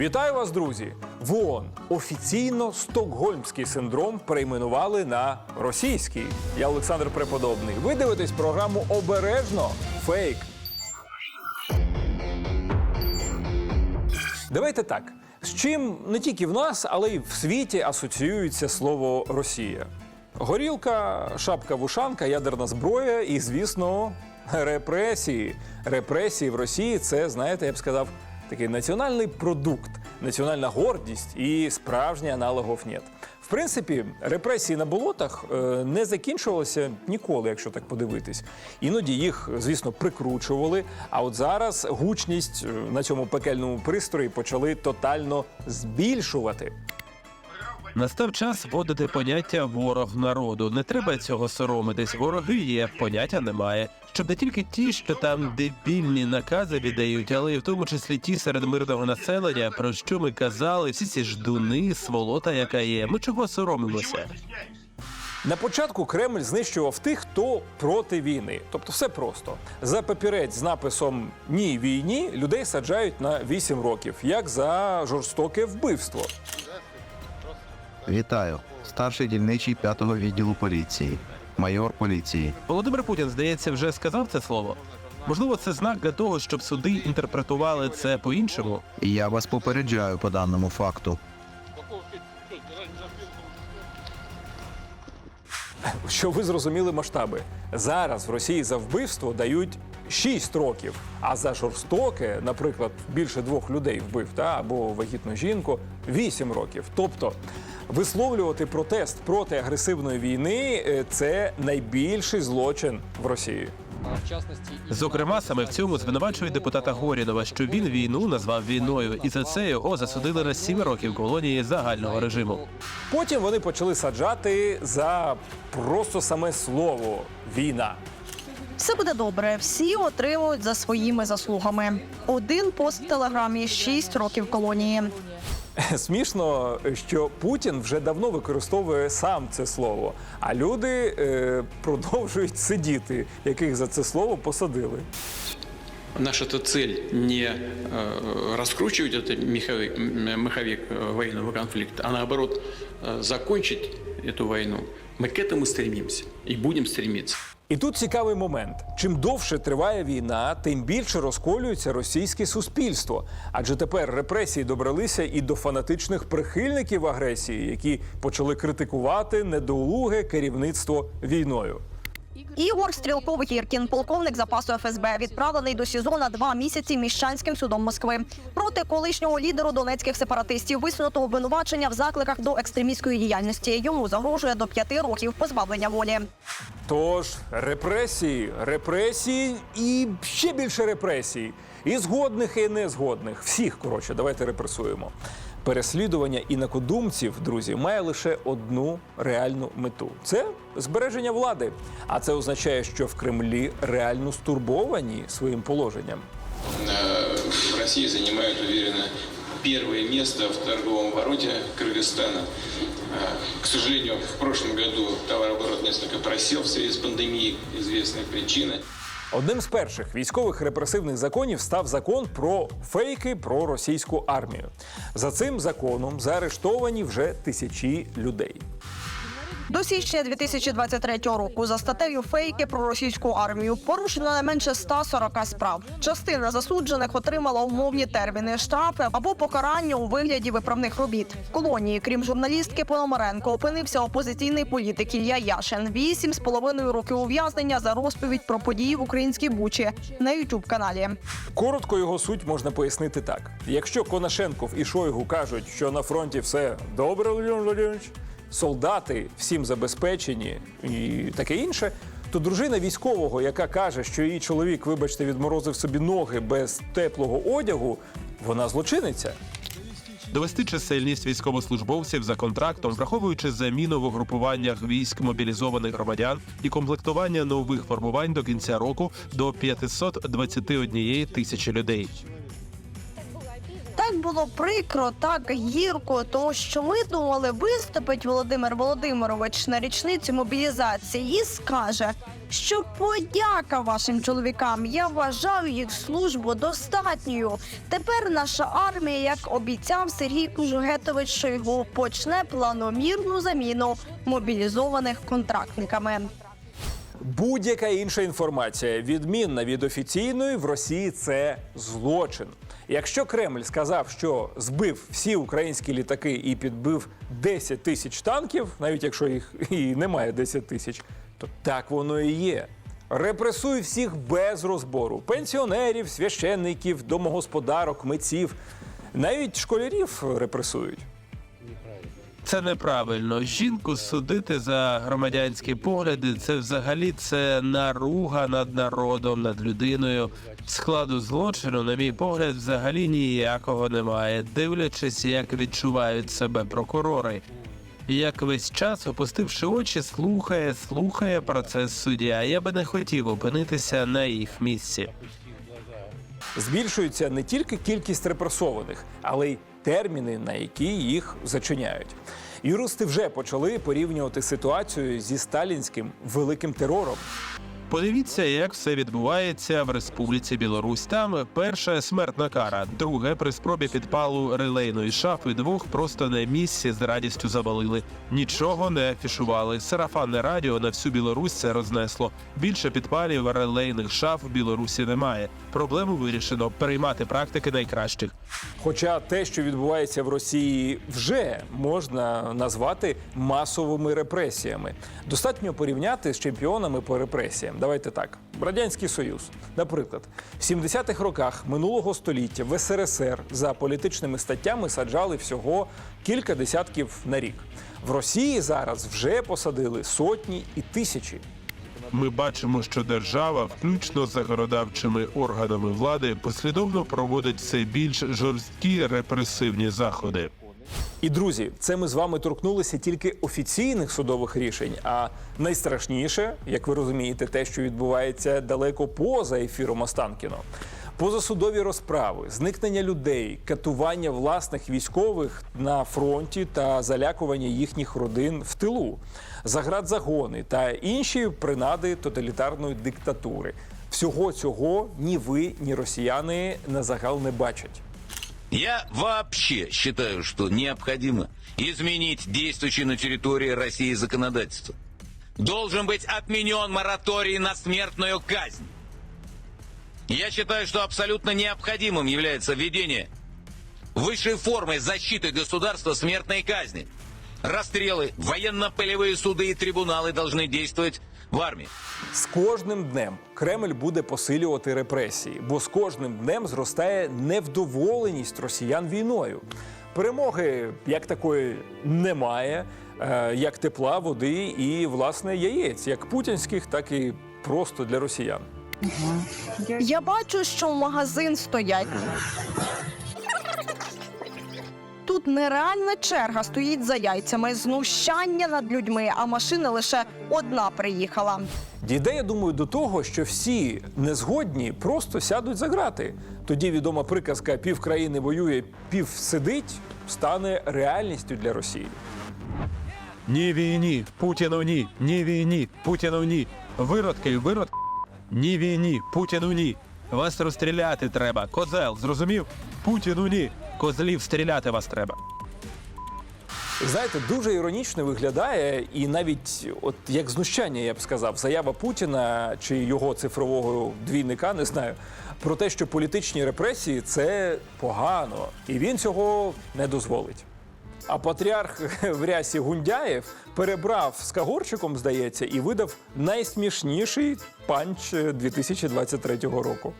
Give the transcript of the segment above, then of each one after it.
Вітаю вас, друзі! В ООН офіційно стокгольмський синдром перейменували на російський. Я Олександр Преподобний. Ви дивитесь програму обережно фейк. Давайте так. З чим не тільки в нас, але й в світі асоціюється слово Росія. Горілка, шапка вушанка, ядерна зброя і, звісно, репресії. Репресії в Росії це, знаєте, я б сказав, такий національний продукт, національна гордість і справжній аналогов нет. В принципі, репресії на болотах е, не закінчувалися ніколи, якщо так подивитись. Іноді їх, звісно, прикручували. А от зараз гучність е, на цьому пекельному пристрої почали тотально збільшувати. Настав час вводити поняття ворог народу. Не треба цього соромитись. Вороги є, поняття немає. Щоб не тільки ті, що там дебільні накази віддають, але й в тому числі ті серед мирного населення, про що ми казали, всі ці ждуни, сволота, яка є. Ми чого соромимося? На початку Кремль знищував тих, хто проти війни. Тобто все просто. За папірець з написом Ні війні людей саджають на 8 років, як за жорстоке вбивство. Вітаю, старший дільничий п'ятого відділу поліції, майор поліції. Володимир Путін, здається, вже сказав це слово. Можливо, це знак для того, щоб суди інтерпретували це по-іншому. Я вас попереджаю по даному факту. Щоб ви зрозуміли масштаби. Зараз в Росії за вбивство дають 6 років, а за жорстоке, наприклад, більше двох людей вбив та або вагітну жінку 8 років. Тобто висловлювати протест проти агресивної війни е, це найбільший злочин в Росії. Зокрема, саме в цьому звинувачують депутата Горінова, що він війну назвав війною, і за це його засудили на 7 років колонії загального режиму. Потім вони почали саджати за просто саме слово війна. Все буде добре. Всі отримують за своїми заслугами. Один пост в телеграмі 6 років колонії. Смішно, що Путін вже давно використовує сам це слово, а люди е, продовжують сидіти, яких за це слово посадили. Наша то цель не э, раскручивать этот меховик, м- маховик э, военного конфликта, а наоборот э, закончить эту войну. Мы к этому стремимся и будем стремиться. І тут цікавий момент: чим довше триває війна, тим більше розколюється російське суспільство. Адже тепер репресії добралися і до фанатичних прихильників агресії, які почали критикувати недолуге керівництво війною. Ігор Стрілков Гіркін, полковник запасу ФСБ, відправлений до СІЗО на два місяці міщанським судом Москви. Проти колишнього лідеру донецьких сепаратистів висунуто обвинувачення в закликах до екстремістської діяльності. Йому загрожує до п'яти років позбавлення волі. Тож репресії, репресії і ще більше репресій. І згодних, і незгодних. Всіх, коротше, давайте репресуємо. Переслідування інакодумців, друзі, має лише одну реальну мету: це збереження влади. А це означає, що в Кремлі реально стурбовані своїм положенням. в России занимает уверенно первое место в торговом обороте Кыргызстана. Э, К сожалению, в прошлом году товарооборот несколько просел в связи с пандемией, известные причины. Одним з перших військових репресивних законів став закон про фейки про російську армію. За цим законом заарештовані вже тисячі людей. До січня 2023 року за статтею фейки про російську армію порушено не менше 140 справ. Частина засуджених отримала умовні терміни, штрафи або покарання у вигляді виправних робіт. В колонії, крім журналістки Пономаренко, опинився опозиційний політик Ілля Яшин. Вісім з половиною років ув'язнення за розповідь про події в українській бучі на ютуб каналі. Коротко його суть можна пояснити так: якщо Конашенков і Шойгу кажуть, що на фронті все добре, Володимир Владимирович, солдати всім забезпечені і таке інше. То дружина військового, яка каже, що її чоловік, вибачте, відморозив собі ноги без теплого одягу, вона злочинниця. Довести чисельність військовослужбовців за контрактом, враховуючи заміну в угрупуваннях військ мобілізованих громадян і комплектування нових формувань до кінця року до 521 тисячі людей. Було прикро, так гірко, тому що ми думали, виступить Володимир Володимирович на річницю мобілізації і скаже: що подяка вашим чоловікам. Я вважаю їх службу достатньою. Тепер наша армія, як обіцяв Сергій Кужугетович Шойгу, почне планомірну заміну мобілізованих контрактниками. Будь-яка інша інформація, відмінна від офіційної, в Росії це злочин. Якщо Кремль сказав, що збив всі українські літаки і підбив 10 тисяч танків, навіть якщо їх і немає 10 тисяч, то так воно і є. Репресуй всіх без розбору: пенсіонерів, священників, домогосподарок, митців, навіть школярів репресують. Це неправильно. Жінку судити за громадянські погляди це взагалі це наруга над народом, над людиною. Складу злочину, на мій погляд, взагалі ніякого немає, дивлячись, як відчувають себе прокурори. Як весь час, опустивши очі, слухає, слухає процес суддя. Я би не хотів опинитися на їх місці. Збільшується не тільки кількість репресованих, але й терміни, на які їх зачиняють. Юристи вже почали порівнювати ситуацію зі сталінським великим терором. Подивіться, як все відбувається в Республіці Білорусь. Там перша смертна кара, друге при спробі підпалу релейної шафи. Двох просто на місці з радістю завалили. Нічого не афішували. Сарафанне радіо на всю Білорусь це рознесло. Більше підпалів релейних шаф в Білорусі немає. Проблему вирішено переймати практики найкращих. Хоча те, що відбувається в Росії, вже можна назвати масовими репресіями. Достатньо порівняти з чемпіонами по репресіям. Давайте так: Радянський Союз, наприклад, в 70-х роках минулого століття в СРСР за політичними статтями саджали всього кілька десятків на рік. В Росії зараз вже посадили сотні і тисячі. Ми бачимо, що держава, включно з законодавчими органами влади, послідовно проводить все більш жорсткі репресивні заходи. І друзі, це ми з вами торкнулися тільки офіційних судових рішень. А найстрашніше, як ви розумієте, те, що відбувається далеко поза ефіром Останкіно. Позасудові розправи, зникнення людей, катування власних військових на фронті та залякування їхніх родин в тилу, заградзагони та інші принади тоталітарної диктатури. Всього цього ні ви, ні росіяни на загал не бачать. Я вообще считаю, что необходимо изменить действующее на территории России законодательство. Должен быть отменен мораторий на смертную казнь. Я считаю, что абсолютно необходимым является введение высшей формой защиты государства смертной казни. Расстрелы, военно-полевые суды и трибуналы должны действовать в армии. З кожним днем Кремль буде посилювати репресії, бо з кожним днем зростає невдоволеність росіян війною. Перемоги як такої немає, е, як тепла, води і власне яєць, як путінських, так і просто для росіян. Я бачу, що в магазин стоять. Тут нереальна черга стоїть за яйцями, знущання над людьми, а машина лише одна приїхала. Дійде, я думаю, до того, що всі незгодні просто сядуть за грати. Тоді відома приказка пів країни воює, пів сидить стане реальністю для Росії. Ні війні, Путіну ні, ні війні, Путіну ні. Виродки, виродки. Ні війні, Путіну ні. Вас розстріляти треба. Козел, зрозумів? Путіну ні. Козлів стріляти вас треба. Знаєте, дуже іронічно виглядає, і навіть от як знущання, я б сказав, заява Путіна чи його цифрового двійника, не знаю, про те, що політичні репресії це погано, і він цього не дозволить. А патріарх в рясі Гундяєв перебрав з Кагорчиком, здається, і видав найсмішніший панч 2023 року.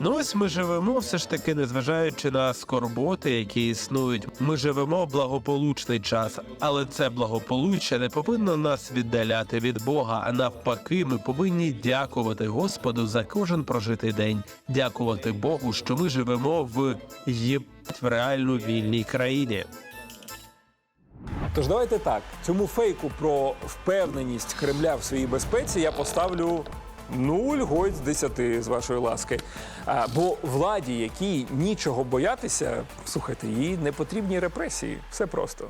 Ну ось ми живемо, все ж таки, незважаючи на скорботи, які існують. Ми живемо благополучний час, але це благополуччя не повинно нас віддаляти від Бога. А навпаки, ми повинні дякувати Господу за кожен прожитий день, дякувати Богу, що ми живемо в єбать в реально вільній країні. Тож давайте так, цьому фейку про впевненість Кремля в своїй безпеці я поставлю нуль годь з десяти з вашої ласки. А, бо владі, якій нічого боятися, слухайте, їй не потрібні репресії. Все просто.